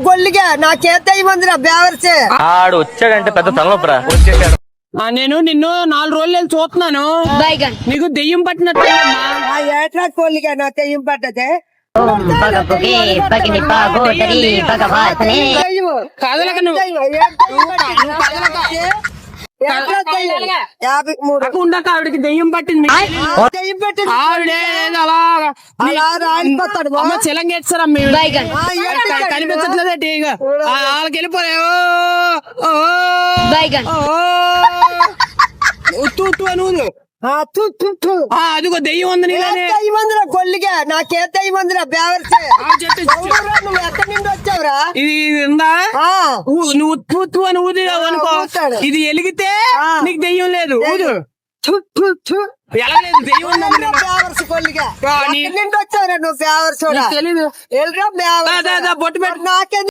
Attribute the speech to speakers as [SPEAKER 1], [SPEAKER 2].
[SPEAKER 1] గొల్లిగా నాకేతే మందిరా బేవర్సే?
[SPEAKER 2] ఆడు వచ్చాడంటే పెద్ద తలనొప్పరా. వచ్చేసాడు.
[SPEAKER 3] ఆ, నేను నిన్ను నాలుగు రోజులు వెళ్ళి చూస్తున్నాను. నీకు దెయ్యం పట్టినట్టు
[SPEAKER 1] ఆ ఏట్రా నా తెయ్యం పడ్డదే.
[SPEAKER 3] కదలక నువ్వు.
[SPEAKER 1] యాభై మూడు.
[SPEAKER 3] ఉండక ఆవిడకి దెయ్యం పట్టింది.
[SPEAKER 1] దెయ్యం పెట్టింది.
[SPEAKER 3] ఆవిడే అలా
[SPEAKER 1] అలా రాలిపోతాడు.
[SPEAKER 3] అమ్మ చిలంగేస్తారా మీరు కనిపించట్లేదే ఆ, వాళ్ళకి.
[SPEAKER 1] ఆ,
[SPEAKER 3] అదిగో దెయ్యం ఉంది
[SPEAKER 1] దెయ్యం మందిరా గొల్లిగా? నాకే దెయ్యం మందిరా బేవర్సే.
[SPEAKER 3] ఇది ఉందా? నువ్వు ఉత్తు అని ఊది అనుకో. ఇది ఎలిగితే. నీకు దెయ్యం లేదు. ఊదు. ఎలా లేదు? దెయ్యం ఉందా
[SPEAKER 1] ఎల్రా బేవర్స్ గొల్లిగా
[SPEAKER 3] ఆ, నీ-
[SPEAKER 1] ఎక్కడి నుండి వచ్చావురా నువ్వు బేవర్స్
[SPEAKER 3] నీకు తెలీదు.
[SPEAKER 1] ఎల్రా
[SPEAKER 3] దా, దా, దా,
[SPEAKER 1] బేవర్స్
[SPEAKER 3] బొట్టు పెట్టు.
[SPEAKER 1] నాకే